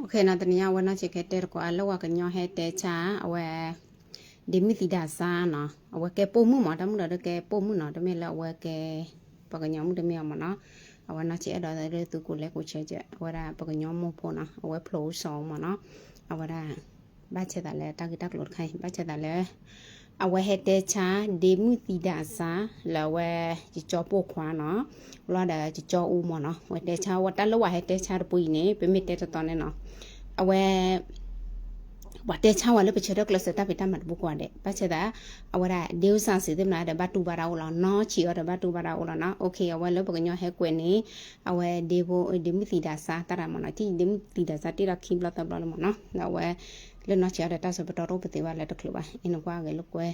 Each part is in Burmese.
โอเคนะตอนนี้วันน่าจะแค่เตะก็อัลว่ากันยอให้เตะช้าเอาไว้เดมิติดาซาเนาะเอาไว้แกปุ่มมือหมอทำมือเด้อแกปุ่มมือเนาะทำไมแล้วเอาไว้แกปากกันยอมือทำไมเอามาเนาะเอาไว้น่าจะเดาได้เลยตัวกูเล็กกูเชื่อจะเอาไว้ปากกันยอมือพอเนาะเอาไว้โผล่สองมาเนาะเอาไว้บ้าเชื่อแต่แล้วตากิตักหลุดใครบ้าเชื่อแต่แล้ว အဝဲဟဲတဲချာဒေမှုတီဒါစာလဝဲကြကြောပို့ခွာနော်လောဒါကြကြောဦးမနော်ဝဲတဲချာဝတ်တလဝဟဲတဲချာပူနေပြမစ်တဲတော်နေနော်အဝဲဝတ်တဲချာဝလည်းပချတော့ကလစတာပိတမတ်ဘူကွာတဲ့ပတ်ချတာအဝရဒေဥစာစီတဲ့မလားတဲ့ဘတ်တူပါရာဦးလားနော်ချီရတဲ့ဘတ်တူပါရာဦးလားနော်โอเคအဝဲလည်းပကညဟဲကွယ်နေအဝဲဒေဘိုဒေမှုတီဒါစာတရမနော်တီဒေမှုတီဒါစာတိရခိဘလတဘလမနော်အဝဲ လနော်ချရတဲ့တဆပတော်ပတိပါလက်တကလပါအင်းကွာကလကွယ်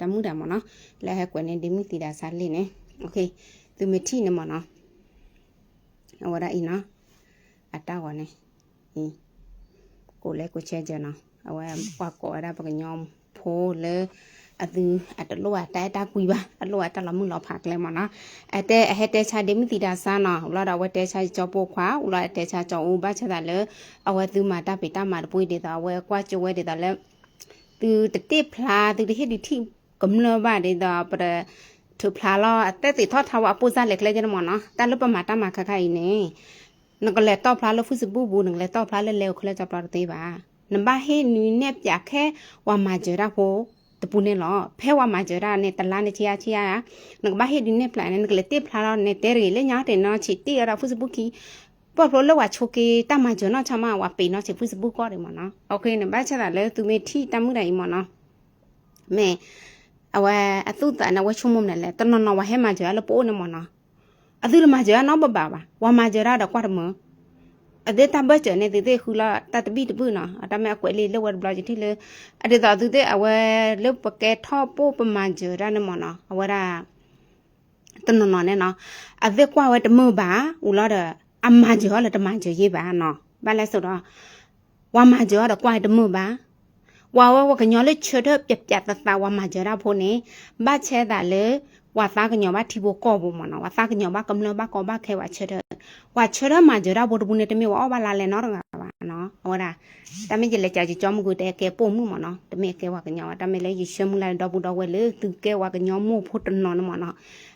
တမှုတာမနော်လဲဟဲကွယ်နေဒီမိတီတာစားလေးနေโอเคသူမထီနေမနော်အဝရအင်းနော်အတာဝနေအင်းကိုလဲကိုချဲကြနော်အဝဲပွားကောရပကညောဖိုးလေ အသူအတလောအတဲတာကွီပါအလောအတလမှုလောဖာကလဲမနော်အတဲအဟတဲချာဒီမတီတာစားနော်လောတော့ဝတဲချာကြောပိုခွာဦးလောအတဲချာကြောဦးဘာချတာလေအဝဲသူမာတပိတမာပွေးဒေတာဝဲကွာကျဝဲဒေတာလဲသူတတိဖလားသူတဟိဒီထိကမ္လဘာဒေတာပရသူဖလားလောအတက်တိထောထဝအပူစားလက်ကလေးကျမနော်တလပမာတမခခိုင်နေနကလက်တော့ဖလားလို့ဖုစဘူးဘူးနကလက်တော့ဖလားလဲလဲခလဲကြပရသေးပါနမဟေနူနဲ့ပြခဲဝါမာကြရဖို့ တပူနေလောဖဲဝါမာကြရနဲ့တလားနဲ့ချီယာချီယာနကဘာဟေဒီနဲ့ဖလားနဲ့နကလက်တိဖလားလောနဲ့တဲရီလဲညာတဲ့နော်ချီတီရဖုစဘူးကီပေါ်ပေါ်လောက်ဝချိုကေတမကြနော်ချမဝပေနော်ချီဖုစဘူးကောတယ်မနော်โอเคနဘာချက်တာလဲသူမေထီတမှုတိုင်မနော်မဲအဝဲအသုတနဝချုံမမလဲတနော်နော်ဝဟဲမကြရလပိုးနမနော်အသုလမကြရနော်ဘဘာပါဝါမကြရတော့ကွာတမ အဒေတာဘချနေတေခူလာတတပိတပုနော်အတမဲအကွယ်လေးလောဝဘလာဂျီတီလေအဒေတာသူတဲ့အဝဲလုပကဲထောပိုးပမာကြရနမနော်အဝဲရာတနော်နော်နဲ့နော်အဒေကွာဝဲတမဘာဦးလာတဲ့အမကြရလတမကြရေးပါနော်ဘာလဲဆိုတော့ဝါမကြရတော့ကွာတမဘာဝါဝဝကညောလေချဒပြပြတတဝါမကြရဖို့နေဘာချဲတာလေဝါသားကညောဘာတီဘကောဘူးမနော်ဝါသားကညောဘာကမလဘာကောဘာခဲဝါချ ว่าเชื่อมาเจอเราบทบุญเนี่ยจะมีว่าบาลาเลนอร์กับว่าเนาะโอ้ด่าแต่ไม่จะเลยจะจอมกูแต่แกปุ่มมือมาเนาะแต่ไม่แกว่ากันยอแต่ไม่เลยยิ่งเชื่อมึงเลยดอกบุดอกเวลือถึงแกว่ากันยอมูพูดตนนอนมาเนาะ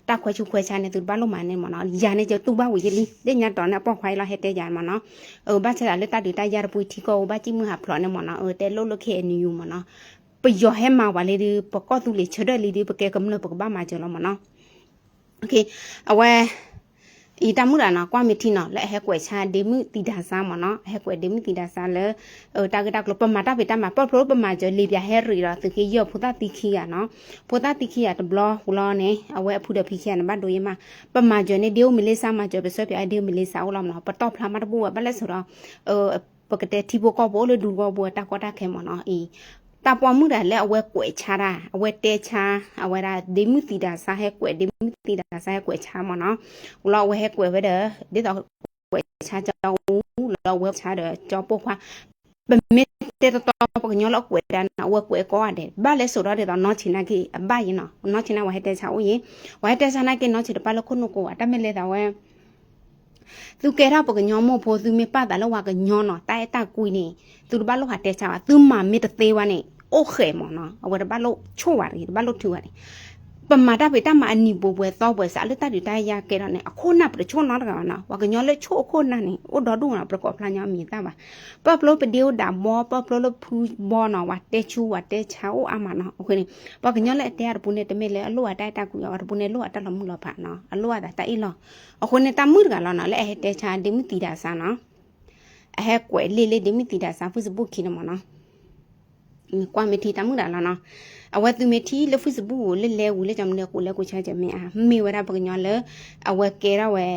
ตาควายชูควายชาเนี่ยตุบ้านลงมาเนี่ยมาเนาะยาเนี่ยจะตุบ้าวิญลีเดี๋ยวยันตอนเนี่ยป้องควายเราเฮ็ดแต่ยานมาเนาะเออบ้านเสร็จแล้วตาดูตายาปุยที่ก็บ้านจิ้มมือหับพลอเนี่ยมาเนาะเออแต่โลโลเคนิยูมาเนาะปยอให้มาวาเลยดีปกอตุเลยเชื่อเลยดีปกแกกำเนิดปกบ้ามาเจอเรามาเนาะโอเคเอาไว้ တာပွားမှုတာလဲအဝဲကွယ်ချတာအဝဲတဲချအဝဲဒါဒေမှုတီတာစားဟဲကွယ်ဒေမှုတီတာစားဟဲကွယ်ချမနော်ဟလောဝဲဟဲကွယ်ဝဲတဲ့ဒီတော့ကွယ်ချကြောင်းလောဝဲချတဲ့ကြောပုတ်ခွာပမစ်တဲ့တော့ပကညောလောက်ကွယ်တန်းအဝဲကွယ်ကောရတယ်ဘာလဲဆိုတော့တဲ့တော့နော်ချင်နာကြီးအဘရင်နော်နော်ချင်နာဝဲတဲချဦးရင်ဝဲတဲချနာကိနော်ချင်တပါလခုနကိုအတမဲလဲတော့ဝဲသူကဲရပကညောမောဖို့သူမေပတ်တယ်လောက်ဝကညောနော်တိုင်တကွီနေသူတပါလောက်ဟာတဲချပါသူမမေတသေးဝါနေโอเคมอนะเอาไว้บ้านโลชั่วอะไรบ้านโลถืออะไรปมาได้ไป ตามมาอันนี้บัวบัวต่อบัวสารตัดได้ยาเกล้เนี่ยคนนับประชวนนั่นกันนะว่ากันย้อนเลยชั่วคนนั่นนี่โอ้ดอดูนะประกอบพลานยามีตาบ่าปะโปรไปเดียวดามอปะโปรลพูบอนะว่าเตชูว่าเตชาโออามานะโอเคนี่ว่ากันย้อนเลยเตอปุเนตเมเลยอลัวได้ตากูยอปุเนลัวตะลมุล พะเนาะอลัวได้ตาอีลอโอเคนี่ตามือกันแล้วนะเลยเตชาดิมตีดาซานะအဟဲကွယ်လေးလေးဒီမီတီဒါစာဖုစဘုခိနမနော် ကွာမတီတမှုတာလားနော်အဝဲသူမတီလဖုစဘူးလဲလဲဝလဲကြမလဲကိုလဲကိုချာချမေအာမေဝရပကညောလဲအဝဲကဲရဝဲ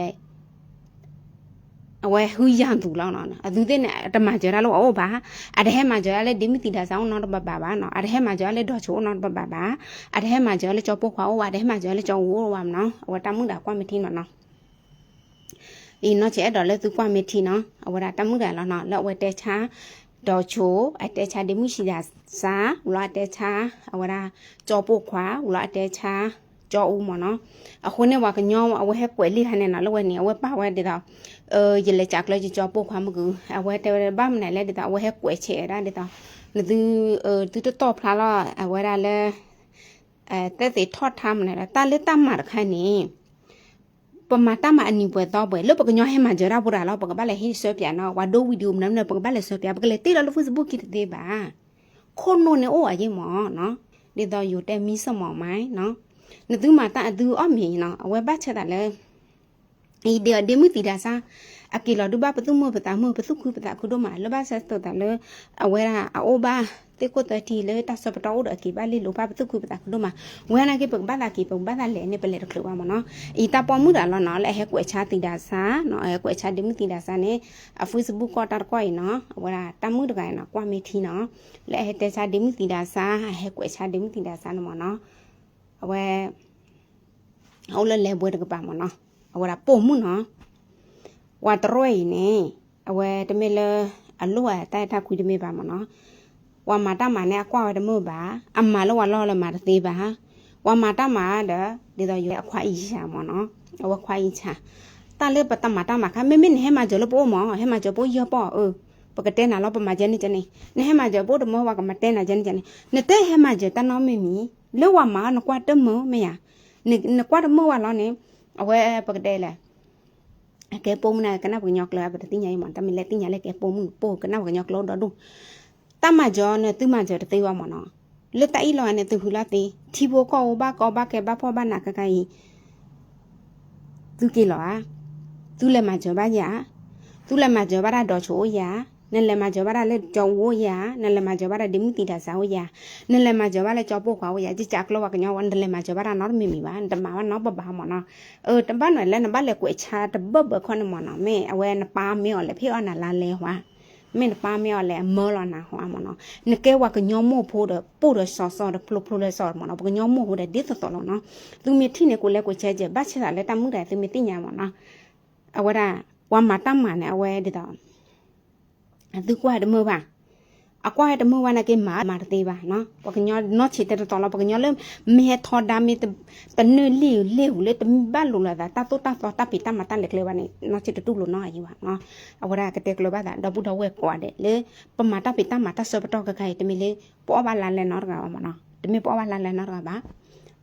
အဝဲဟူရန်သူလောက်နော်အသူတဲ့နဲ့တမကြရလို့အော်ဘာအတဟဲမှာကြရလဲဒီမီတီတာဆောင်နော်ဘဘာဘာနော်အတဟဲမှာကြရလဲဒေါ်ချိုနော်ဘဘာဘာအတဟဲမှာကြရလဲကြောပုတ်ခွာအော်အတဟဲမှာကြရလဲကြောဝိုးဝမ်နော်အဝဲတမှုတာကွာမတီနော်နော်ဒီနော်ကျဲတော့လဲသူကွာမတီနော်အဝဲတမှုတာလားနော်လက်ဝဲတဲချာ တော်ချိုအတဲချာဒီမှုရှိတာစာဝလာတဲချာအဝရာကြောပုတ်ခွာဝလာတဲချာကြောဦးမနော်အခုနေဝကညောင်းအဝဟက်ကွယ်လိခနဲ့နော်လဝဲနေအဝပါဝဲဒီတော့အဲရလေချက်ကလေးကြောပုတ်ခွာမကူအဝဲတဲဘာမနဲ့လဲဒီတော့အဝဟက်ကွယ်ချေရတဲ့တော့လူအဲသူတော့ဖလာလာအဝဲရလဲအဲတက်စီထော့ထားမနဲ့တာလက်တမခိုင်းနေ ပမာတမအနိပွဲတော့ပွဲလို့ပကညောဟဲမှာကြရပူရာတော့ပကပါလေဟိဆွပြနော်ဝါဒိုဗီဒီယိုမနမပကပါလေဆွပြပကလေတေရလို့ Facebook ကိတဲ့ပါခုနိုနေအိုအရင်မောနော်ဒီတော့ယူတဲ့မီစမောမိုင်းနော်နသူမာတအသူအမြင်နော်အဝဲပတ်ချက်တာလဲဒီဒီဒီမူတီဒါစာ အကီလောဒူဘာပတုမပတာမပတုခုပတာခုဒမလဘဆက်တော့တယ်အဝဲရာအိုဘာတေကိုတတီလေတဆပတော်အကီဘာလီလိုဘာပတုခုပတာခုဒမဝဲနာကေပဘာလာကေပဘာလာလေနေပလေတခလဝမနော်ဤတာပေါ်မှုတာလောနော်လဲဟဲကွယ်ချတီဒါစာနော်အဲကွယ်ချဒီမူတီဒါစာနေအ Facebook ကောတာကွိုင်နော်ဝဲရာတမှုတကိုင်နော်ကွာမေထီနော်လဲဟဲတဲချဒီမူတီဒါစာဟဲကွယ်ချဒီမူတီဒါစာနော်နော်အဝဲဟုတ်လဲလဲဘွဲတကပါမနော်အဝဲရာပုံမှုနော် วาตรวยเนี่ยเอาไว้จะไม่เลอลัวแต่ถ้าคุยจะไม่บามันเนาะว่ามาตั้งมาเนี่ยกว่าจะมือบาอันมาแล้วว่ารอเละมาตีบาฮะว่ามาตั้งมาเด้อเดี๋ยวอยู่ควายอีชามันเนาะเอาวาควายอีชาตาเลือบตั้งมาตั้งมาค่ะไม่ไม่ให้มาเจอแล้วปุ๊บหมอให้มาเจอปุ๊บเยอะปุ๊เออปกติน่ะเราประมาณเจนี่เจนี่เนี่ยให้มาเจอปุ๊บเดี๋ยวว่ากันมาเต้นน่ะเจนี่เนี่เนี่ยเต้ให้มาเจอตั้งน้องไม่มีแล้วว่ามาหนูกว่าเดิมมือไม่ยาหนูกว่าเดิมมือว่าเราเนี่ยเอาไว้ปกติแหละ တိုင်လောနဲ့သူဟူလာတီထီဘိုကောဘာကောဘာကဲဘာဖောဘာနာကကိုင်သူကီလောသူလက်မကြောဘာညာသူလက်မကြောဘာတော့ချိုးညာနလမကြောဘာလက်ကြောဝညာနလမကြောဘာဒီမူတီတာစာဝညာနလမကြောဘာလက်ကြောပို့ nelle ma jobara le jowo ya nelle ma jobara de muti da sao ya nelle ma jobara le jopo kwa ya ji chak lo wa knya wan nelle ma jobara no mi mi ba nda ma no ba ba mo no e ta ba no le na ba le kwe cha ta ba ba khon mo no me awe na pa me o le phi ona la le wa me na pa me o le mo lo na ho mo no ne ke wa knya mo pho de po de so so de plo plo le so mo no knya mo ho de de to to lo no tu mi thi ne ko le ko che je ba che la le ta mu da tu mi ti nya mo no awe da wa ma ta ma ne awe de da သူကွာတမောပါအကွာတမောဝနာကေမာမာတေးပါနော်ပကညောနော့ချီတဲ့တော်လာပကညောလဲမဲထော်ဒါမီတနလီလေလေတမဘလိုလာတာတတတတပိတမတလက်လေဝနေနော့ချီတူလို့နော်အယူပါနော်အဝရကတဲ့ကလဘာဒါဒဘူဒဝဲကွာတဲ့လေပမာတပိတမတဆပတော့ကခိုင်တမီလေပေါ်ပါလာလဲနော်ကမနော်တမီပေါ်ပါလာလဲနော်ကပါ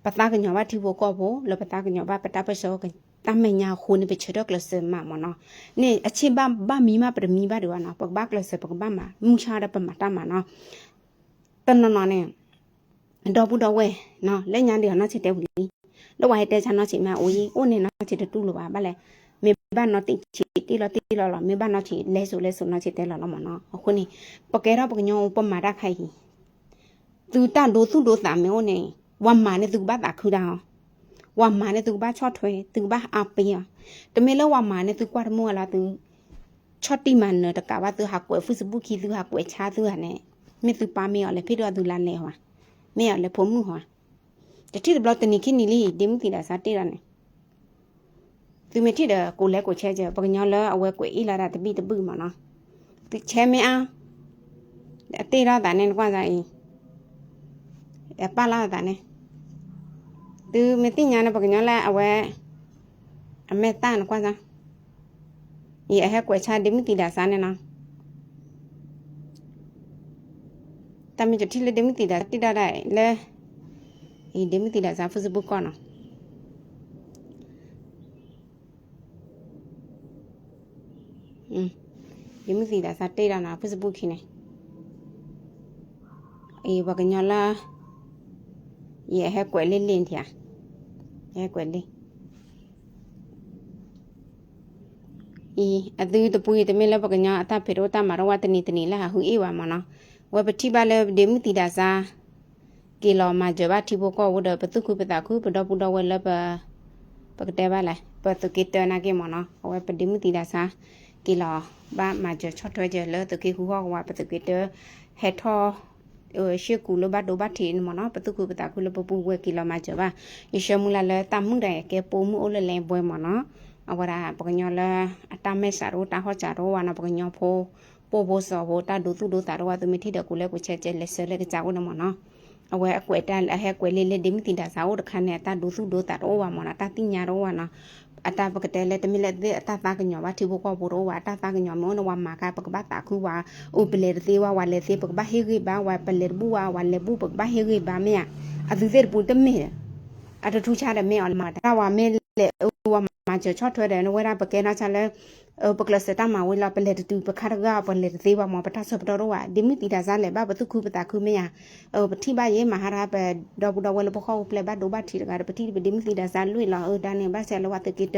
ပတာကညောဘာတီဘောကောဘောလပတာကညောဘာပတာပစောက တမညာခုန်ပချတော့ကလစမမနော်နေအချင်းဘာဘာမီမပရမီဘာတွေနော်ပကဘာကလစပကဘာမမူချာရပမတမနော်တနနော်နေတော့ဘူးတော့ဝဲနော်လက်ညာတွေနော်ချစ်တဲ့ဘူးလီလောဝဲတဲ့ချာနော်ချစ်မအိုးကြီးအိုးနေနော်ချစ်တူလို့ပါဗါလဲမေဘာနော်တိချီတီလောတီလောလောမေဘာနော်ချီလဲဆိုလဲဆိုနော်ချစ်တဲ့လောလောမနော်အခုနေပကဲတော့ပကညောပမာရခိုင်သူတန်ဒိုသူဒိုတာမေိုနေဝမ်မာနေသူဘာတာခူတာ ဝါမာနဲ့သူဘာချော့ထွဲသူဘာအပေးရတမေလဝါမာနဲ့သူကွာတမောလာသူချော့တိမန်နတကဘာသူဟာကွယ် Facebook ခီသူဟာကွယ်ချာသူဟာနဲ့မေသူပါမေရလေဖိတော့သူလာနေဟွာမေရလေဖုံမှုဟွာတတိဘလတနိခိနီလီဒီမတီလာစာတေရနေသူမတိတဲ့ကိုလဲကိုချဲချဲပကညောလဲအဝဲကွယ်အီလာတာတပိတပုမနော်သူချဲမင်းအားအတေရတာနဲ့ကွာစားအင်းအပလာတာနဲ့ သူမသိညာနဲ့ပကညာလာအဝဲအမေတန်ကွာစားဤအဟက်ကွယ်ချဒီမတိဒါစားနေနော်တမကြတိလေဒီမတိဒါတိဒါဒါလေဤဒီမတိဒါစား Facebook ကောနော်อืมဒီမတိဒါစားတိတ်တာနာ Facebook ခင်းနေအေးဘကညာလာ ye he kwe lin lin thia ရဲ့ဟဲ့ကွယ်လေးလင်းထ ye kweli i adu to pui te mele pakanya ata phero ta maro wa tani tani la hu e wa ma na wa pati ba le de mu ti da sa ke lo ma je ba thi bo ko wo de patu ku pata ku pa do pu do wa le pa pa te ba la pa tu ke te na ke ma na wa pa de mu ti da sa ke lo ba ma je chot thwe je le tu ke hu ho wa pa tu ke te he tho ရှေကူလဘဒိုဘတီနမနပတုကုပတာကုလပပူဝဲကီလိုမချဘာယရှမူလာလတမှုတဲ့ကဲပိုမှုအိုလလဲဘွဲမနအဝရာပကညောလအတမဲစာရောတာဟောချာရောဝနာပကညောဖိုပို့ဖို့စောဖို့တာဒုသူဒုတာရောဝသူမထီတဲ့ကုလဲကိုချက်ချက်လက်ဆဲလဲကြောက်နမနအဝဲအကွယ်တန်အဟဲကွယ်လေးလေးဒီမတင်တာစာဦးတခါနဲ့တာဒုစုဒုတာတော့ဝါမနာတာတင်ညာတော့ဝါနာ အတာပကတဲ့လေတမီလက်တဲ့အတာတာကညောဝါတီဘကောဘူရောဝါအတာတာကညောမောနဝါမာကပကဘတာခုဝါဥပလေသေးဝါဝါလေသေးပကဘဟေဂိဘာဝါပလေဘူဝါဝါလေဘူပကဘဟေဂိဘာမြအသူသေးပူတမေအတထူချတဲ့မေအလမတာဝါမေ လေဝါမာချော့ထွဲတယ်နဝရပကေနာချလဲပကလစတာမဝလာပလေတူပခါရကပလေသေးဝါမပတာဆပတော်ဝါဒီမီတီဒါဇာလေဘာဘတုခုပတာခုမေယပတိဘယေမဟာရာပဒေါဘဒေါဝလပခောပလေဘဒိုဘတီရကပတိဒီမီတီဒါဇာလွေလာအဒါနေဘာဆဲလဝတ်ကိတ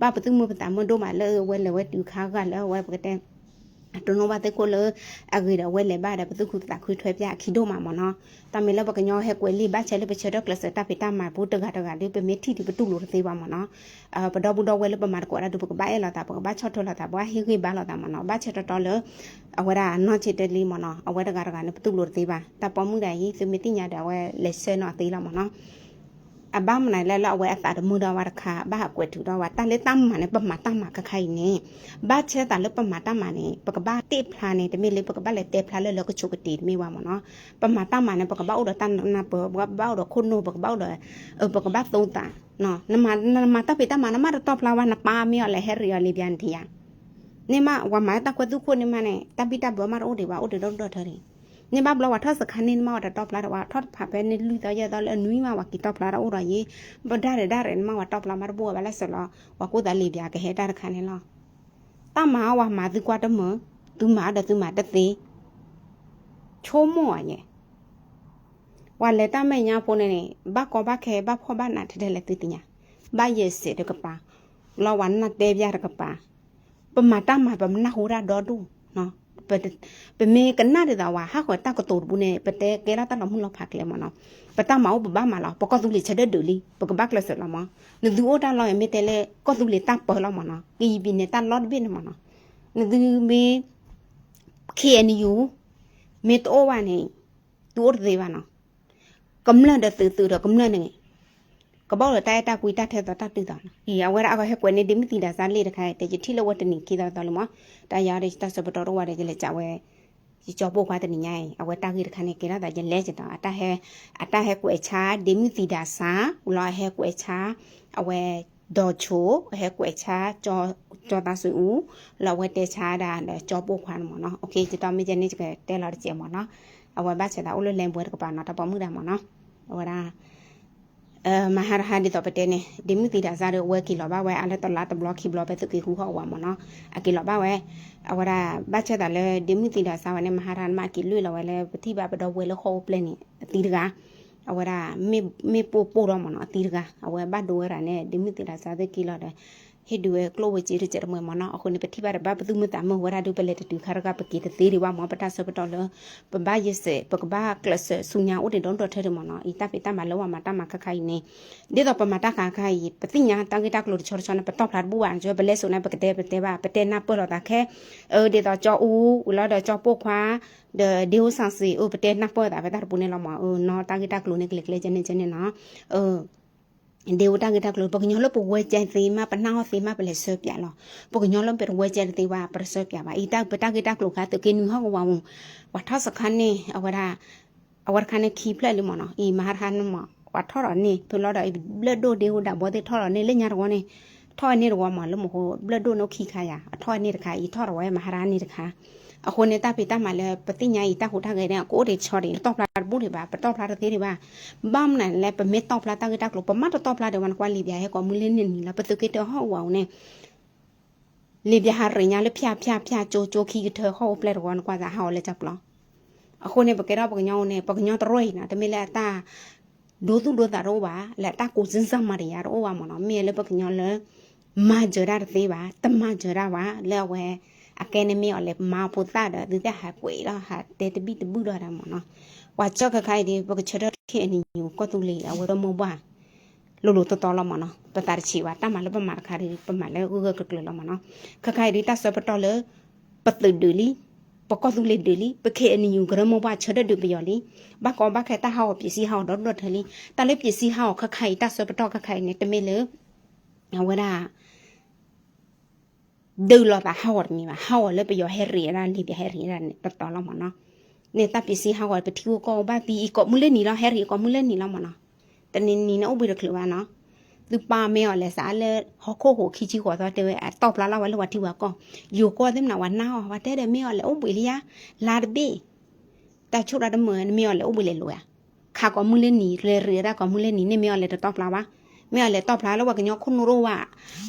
ဘာပတုမပတာမဒိုမလဲဝဲလေဝဲတူခါကလဲဝဲပကတဲ့ တနောဘာတေကိုလအဂိရဝဲလေဘာဒပတုခုတာခွထွဲပြခီဒိုမာမနော်တမေလဘကညောဟဲကွယ်လီဘာချဲလေပချေတော့ကလစတာပိတာမာဘူတကတကဒီပမေတီဒီပတုလို့သေးပါမနော်အပဒေါဘဒေါဝဲလေပမာကောရဒုပကဘာအဲလာတာပကဘာချော့ထောလာတာဘာဟိခိဘာလာတာမနော်ဘာချေတော့လအဝရနော်ချစ်တယ်လီမနော်အဝဲတကတကနဲ့ပတုလို့သေးပါတပမှုတိုင်စမတိညာတာဝဲလက်ဆဲနော်သေးလာမနော် အဘမနိုင်လဲလောက်ဝဲအတာတမှုတော်ဝါတခါဘာကွက်ထူတော့ဝါတလေတမ်းမနဲ့ပမာတမ်းမခခိုင်နေဘာချဲတလပမာတမ်းမနဲ့ပကဘာတိဖလာနေတမေလေပကဘာလေတေဖလာလေလောကချုကတီမေဝါမနော်ပမာတမ်းမနဲ့ပကဘာဥဒတန်နာပပကဘာဥဒခုနိုပကဘာဥဒပကဘာသုံးတာနော်နမနမတပိတမနမတော့ဖလာဝါနပါမီလေဟရီယလီပြန်တီယာနေမဝမတကွတုခုနေမနဲ့တပိတဘမရိုဒီဝါဥဒတော့တော့ထရီ နေမဘလဝထစခန်းနေမဝတတော့ဖလာတော့ထတ်ဖပဲနေလူတော့ရတော့နွီးမဝကီတော့ဖလာတော့ဥရရေဘဒါရဒါရမဝတော့ဖလာမဘောဘလာဆလောဝကိုတလီပြကဟဲတာခန်းနေလောတမဝမာသူကွာတမသူမာတသူမာတသေးချိုးမော့ရဲ့ဝါလက်တမဲ့ညာဖုန်းနေဘကောဘခဲဘဖောဘနာတဲ့လက်တိညာဘရဲ့စေတကပါလောဝန်နာတေပြရကပါပမာတမပမနာဟူရာဒေါ်ဒူနော် ပပမေကနာတဲ့ဝါဟာခေါ်တကတူဘူးနေပတဲကဲလာတနမှုလောက်ဖတ်လေမနော်ပတမောဘဘာမလာပကတူလီချက်ဒူလီပကဘကလဆလမနဒူအိုတာလောမေတဲလေကတူလီတပ်ပေါ်လမနော်ကီဘီနေတာလော့ဘင်းမနော်နဒူမေခေအနီယူမေတိုဝါနေတူရသေးပါနော်ကမ္လန်တဲ့တူတူတော့ကမ္လန်နေ ကဘောလတိုင်တာကွီတတ်တဲ့တတ်တူတာဒီအဝဲအကဟဲကွယ်နေဒီမတီဒါစားလေးတခိုင်တဲ့ချီလဝတ်တနီခေတော်တော်လမတာယာရစ်တဆပတော်ဝါတဲ့လေကြဝဲဒီကြောပုတ်ခွားတဲ့ညိုင်အဝဲတာကြီးတခါနေကေရတာကျလဲချတာအတဟဲအတဟဲကွယ်ချာဒီမတီဒါစာဥလာဟဲကွယ်ချာအဝဲဒေါ်ချိုဟဲကွယ်ချာကြောကြောတာဆူလာဝဲတဲချာတာကြောပုတ်ခွားမနော်โอเคကြတော့မင်းကျနေကြတဲလာတဲ့ကျမနော်အဝဲဘတ်ချတာဥလလန်ပွဲကပါနော်တပမှုတာမနော်ဟောတာအဲ မဟာရဟာဒီတော့ပတဲနေဒီမီတီဒါစားရဝဲကီလောဘဝဲအလက်တလာတဘလော့ကီဘလော့ပဲသူကီခုဟောဝါမနော်အကီလောဘဝဲအဝရဘတ်ချက်တာလေဒီမီတီဒါစားဝဲနေမဟာရန်မကီလွေလောဝဲလေပတိဘဘတော့ဝဲလခေါပလနေအတီတကအဝရမေမေပို့ပို့တော့မနော်အတီတကအဝဲဘတ်ဒိုဝဲရနဲ့ဒီမီတီဒါစားတဲ့ကီလောတဲ့ ဟိဒူဝဲကလိုဝချီရချရမမနာအခုနေပတိပါရဘဘသူမတမဝရဒုပလက်တူခရကပကိတသေးရဝမပတဆပတော်လပဘယစပကဘာကလစဆုညာဥတေဒွန်တော်ထဲမနာဤတပိတမလောဝမတမခခိုင်နေဒီတော့ပမတခခိုင်ပတိညာတန်ကိတကလိုချောချောနပတော့ဖလာဘူဝန်ကျွဘလက်ဆုနာပကတဲ့ပတဲ့ပါပတဲ့နာပေါ်တော့တာခဲအဲဒီတော့ကြောဦးဥလာတော့ကြောပုတ်ခွာ de deu sansi o pete na po da ba dar pune la ma o no ta kita klo ne kle kle jene jene na o ဒေဝတာကတကလပကညောလပဝဲကျန်သေးမပနာသေး မပလက်ဆပြလောပကညောလပဝဲကျန်သေးဝပရဆပြပါဤတာပတာကတကလခတ်ကင်းဟောဝဝဝထစခန်းနေအဝရအဝရခန်းနေခီဖလက်လမနော်ဤမဟာဟန်မဝထော်ရနေဖလော်တော့ဘလဒိုဒေဝတာဘောတေထော်ရနေလေညာရောနေထော်နေရောမလမဟိုဘလဒိုနိုခီခါရအထော်နေတခါ ဤထော်ရဝဲမဟာရာနေတခါအခုနေတာပိတမလည်းပတိညာဤတခုထားခဲ့တဲ့ကိုတွေချော်တယ်တော့ဖလာဘူးတွေပါပတော့ဖလာတဲ့တွေပါဘမ်နန်လည်းပမစ်တော့ဖလာတကတကလို့ပမတ်တော့ဖလာတဲ့ဝန်ကွာလီပြာဟဲကောမူလင်းနေလာပတုကေတော့ဟောဝအောင်နေလေပြာဟာရညာလည်းဖြာဖြာဖြာကြိုကြိုခီထဟောပလက်ဝန်ကွာသာဟောလည်းချက်ပလောအခုနေပကေတော့ပကညောင်းနေပကညောင်းတရွိနာတမေလည်းအတာဒိုသူဒိုတာရောပါလက်တာကိုစင်းစမရရရောဝမနော်မြေလည်းပကညောင်းလည်းမာကြရတဲ့သေးပါတမကြရပါလဲဝဲ အကဲနေမြေော်လေမာပူတာတဲ့ဒီတဲ့ဟာကွေတော့ဟာတေတပိတဘူးတော့တယ်မနော်ဝါချော့ခခိုင်ဒီပကချရခေအနီညူကောတူလီအဝရမောဘာလိုလိုတော်တော်လမနော်တတရချီဝါတမလပမာခါရီပမာလဲဥကကကလလမနော်ခခိုင်ဒီတဆပတော်လေပတဒူလီပကောတူလီဒူလီပခေအနီညူဂရမောဘာချရဒူပယောလီဘကောဘခဲတဟောပစ္စည်းဟောတော့တော့ထလီတလေးပစ္စည်းဟောခခိုင်တဆပတော်ခခိုင်နေတမေလေဝရာ ဒူလောတာဟော်မီမဟော်လေပယောဟဲရီရာလီပဟဲရီရာတတော်လမနော်နေတာပစီဟာဝပတိကိုဘာတီကိုမူလေနီလာဟဲရီကိုမူလေနီလာမနာတနင်နီနော်ဘိရခလဝနာသူပါမေော်လဲစားလဲဟခိုဟိုခီချီကောတော့တဲ့တော့ပလာလာဝလဝတိဝကောယူကော dem na wa na wa te de meo ်လဲအိုဘွေလီယာလာဒဘေတာချိုရဒမန်မေော်လဲအိုဘွေလေလောယာခါကောမူလေနီလေရေရာကောမူလေနီနေမေော်လဲတော့ပလာ ပါမေော်လဲတော့ပလာလောဝကညခုနရိုဝ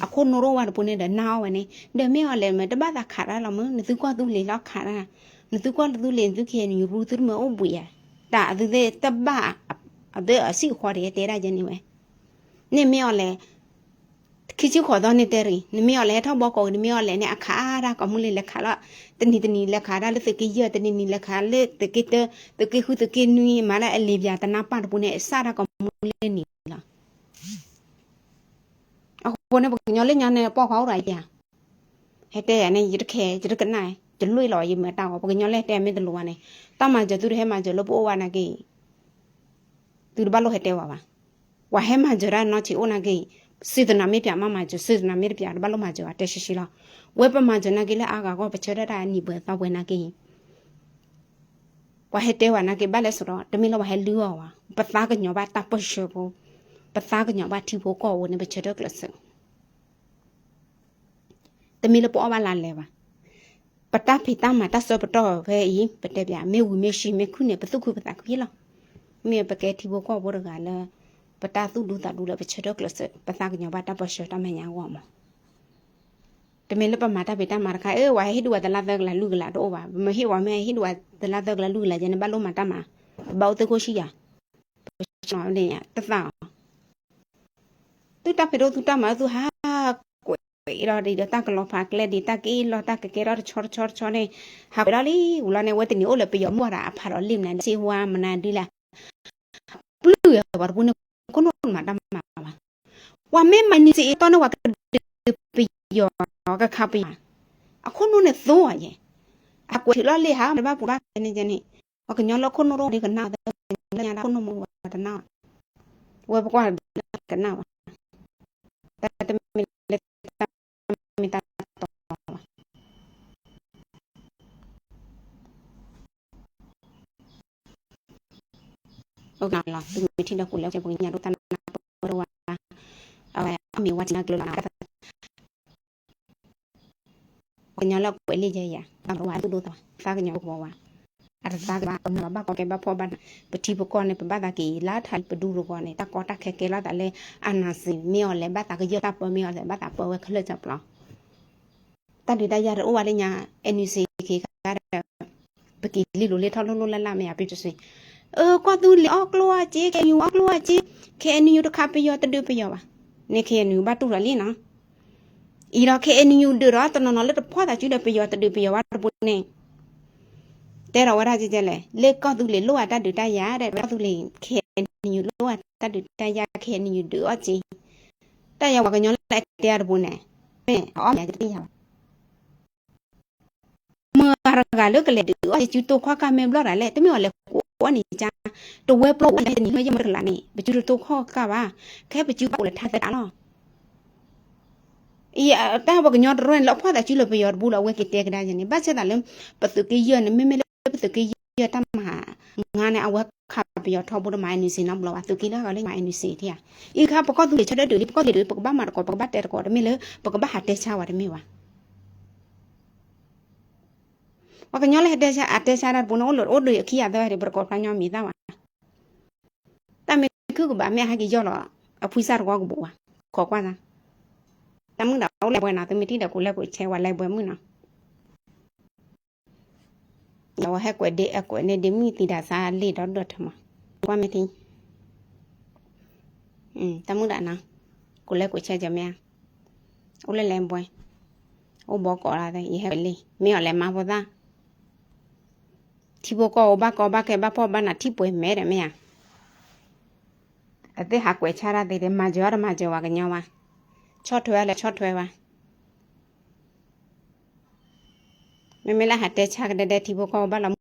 အခုနရိုဝပနေဒနာဝနေဒမေော်လဲမတဘာသာခါရလာမနသူကွာသူလေလောက်ခါရနသူကွာသူလေသူခေနီရူသူမအိုဘွေယာတာအသေးတဘအသေးအစီခေါ်ရတဲ့ရကြနေဝဲနေမေော်လဲခိချခေါ်တော့နေတဲ့ရီနမေော်လဲထောက်ဘောကောနမေော်လဲနဲ့အခါရကမှုလေလက်ခါလာတနီတနီလက်ခါရလက်စကေရတနီနီလက်ခါလေတကေတတကေခုတကေနွီမလာအလီပြတနာပတ်ပုနဲ့အစရကမှုလေနီလာ အခုနဲ့ပညောလေညာနဲ့ပေါ့ခေါ်ရရဟဲ့တဲ့ရနဲ့ရတခဲရတကနိုင်ကျလွေလော်ရမတောက်ပညောလေတဲ့မင်းတလူကနေတမကျသူတဲ့ဟဲမှာကျလို့ပိုးဝနာကေသူဘလို့ဟဲ့တဲ့ဝါပါဝါဟဲမှာကျရနော်ချီအိုနာကေစေတနာမေပြမမကျစေတနာမေပြဘလို့မှာကျတက်ရှိရှိလားဝဲပမှာကျနာကေလေအာကကောပချရတာနိဘသဝဲနာကေဝါဟဲတဲဝနာကေဘလဲဆိုတော့တမီလောဝဟဲလူဝါပသားကညောဘာတပရှဘောပသားကညောဘာတီဘောကောဝနေပချရကလဆ တမီလပေါ်ဝလာလဲပါပတဖိတမတဆပတော့ဖဲဤပတက်ပြမေဝီမေရှိမေခုနေပသုခုပတကပြေလောမေပကဲတီဘောကောဘောရကလည်းပတာသူလူတာလူလည်းပချတော့ကလစပသကညဘာတပရှတမညာဝမတမင်လပမာတာပေတာမာခါအေဝါဟိဒဝတလာသက်လာလူကလာတော့ပါမဟိဝါမဲဟိဒဝတလာသက်လာလူကလာကျန်ဘလုံးမာတာမာဘောတကိုရှိရကျွန်တော်လည်းတသသူတဖေတော့သူတမသူဟာ ကိုရောဒီတကလောဖာကလက်ဒီတကီလောတကကေရောချောချောချောနေဟာရလီဝလာနေဝတ်တင်အိုလပယောမွာရာဖာရလိမနစီဝါမနန်ဒီလာပလူရဘာဘူး kono madam mama wa me mani si to no wa ka pi yo ka kha pi akono ne tho wa ye akwe lo le ha ba pu ba ne je ni wa ka nyo lo kono ro de ka na da nya da kono mo wa da na wa ba kwa ka na wa ta ta mi le ta mi ta to okay la tu mi tin da ku le che bu nya do ta na ro wa awa mi wa tin na glo na ka ko nya la ku le je ya ta ro wa tu do ta fa ka nya ko wa အရသာကဘာမဘာကောကေဘာဖောဘာပတိပကောနေပဘာတာကေလာထိုင်ပဒူရောကောနေတကောတခဲကေလာတလေအနာစီမြေော်လေဘာတာကရတာပမြေော်လေဘာတာပဝဲခလကြပလောတတိတရရအိုဝါလညာ NUC ကေကရပကိလီလိုလေထောက်လုံးလုံးလလမရပြစ်စ เออก็ตูเลยออกลัวจีแกอยู่ออกลัวจีแค่นิวตะคาไปยอตะดูไปยอวะเนี่ยแค่นิวบาตุระลีนะอีรอแค่นิวดูรอตะนอนเลยพ่อตาจุดไปยอตะดูไปยอวะปุเนี่ยแต่เราว่าจะจะเลยเล็กก็ตูเลยลัวตะดูตายาได้ว่าตูเลยแค่นิวลัวตะดูตายาแค่นิวดูอจีแต่ยาวก็ย้อนแลกเตียรบุเนี่ยแม่อ้อมอยากจะตียาวเมื่อรากาเลิกกันเลยดูว่าจุดตัวข้อการเมมรอดอะไรแต่ไม่ว่าเลย วันนี้จ้าตัวเว็บโลกอันนี้เขายังไม่ถึงละนี่ไปจุดตัวข้อก็ว่าแค่ไปจุดปุ่รท่าแต่ละเนาะแต่บอกกันยอดรื่องแล้วพ่อแต่จุดเลยไปยอดบุลเอาไว้กิเตกได้ยังนี่บ้านเช่านนั้นเลยประตูกี่เยอนไม่ไม่เลยประตูกี่เยอะทั้มหางานในเอาไว้ขับไปยอดทอบุรมาอินุสีน้ำเราอะตุกินแล้วก็เล่นมาอินุสีที่อะอีข้าปกติเด็กชอบได้ดูดิปกติเด็กปกบ้านมาตปกบ้านแต่กอดไม่เลยปกบ้านหัดเตชาวะได้ไม่วะ waka nyola hede cha ate cha ra buno lor odo ya kia da re berko pa nyomi da wa ta me ku ba me ha gi jolo a puisa ro go bo wa ko kwa na ta mung da ole bo na ta mi ti da ku le ku che wa le bo mu na ya wa ha ko de a ko ne de mi ti da sa le do do ta ma kwa me ti ừ ta mung da na ku le ku che ja me ole le bo o bo ko ra da i ha le mi ole ma bo da ပွဲမဲတယ်မင်းအသက်ဟာကွယ်ချရတဲ့မကြောရမကြောဝကညောပါချော့ထွဲလဲချော့ထွဲပါမမေလာဟာတဲချကတဲ့တီဘောကောဘာလာ